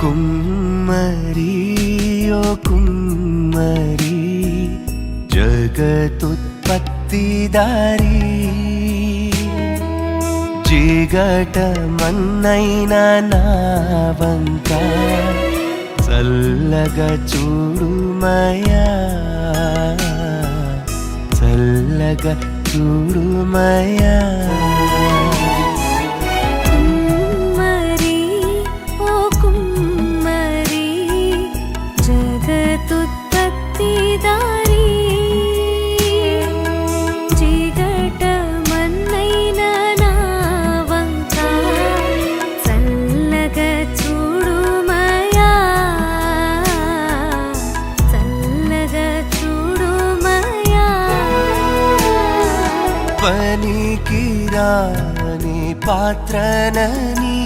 కుమ్మరి ఓ కుమ్మరి జగతుత్పత్తిదారి జిగట మన్నైన నావంక చల్లగా చూడుమయా చల్లగా చూడుమయా పనికిరాని పాత్రనని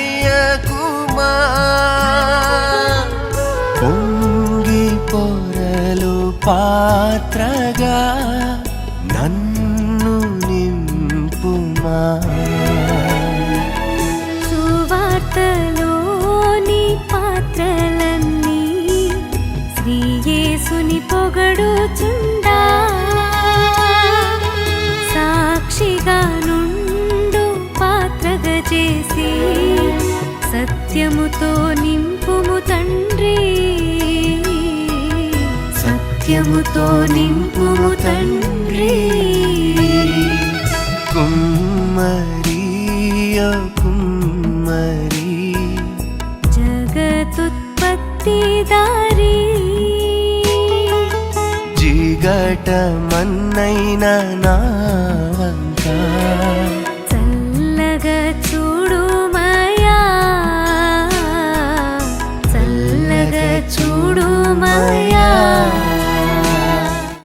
పారవేయకుమా పొంగి పొరలు పాత్రగా నన్ను నింపుమా సువార్తలోని పాత్రలన్నీ శ్రీయేసుని పొగడుచుండా చేసి సత్యముతో నింపుము తండ్రి. సత్యముతో నింపుము తండ్రి. కుమ్మరి. కుమ్మరి జగతుత్పత్తిదారి జిగట మన్నైన చూడు మాయా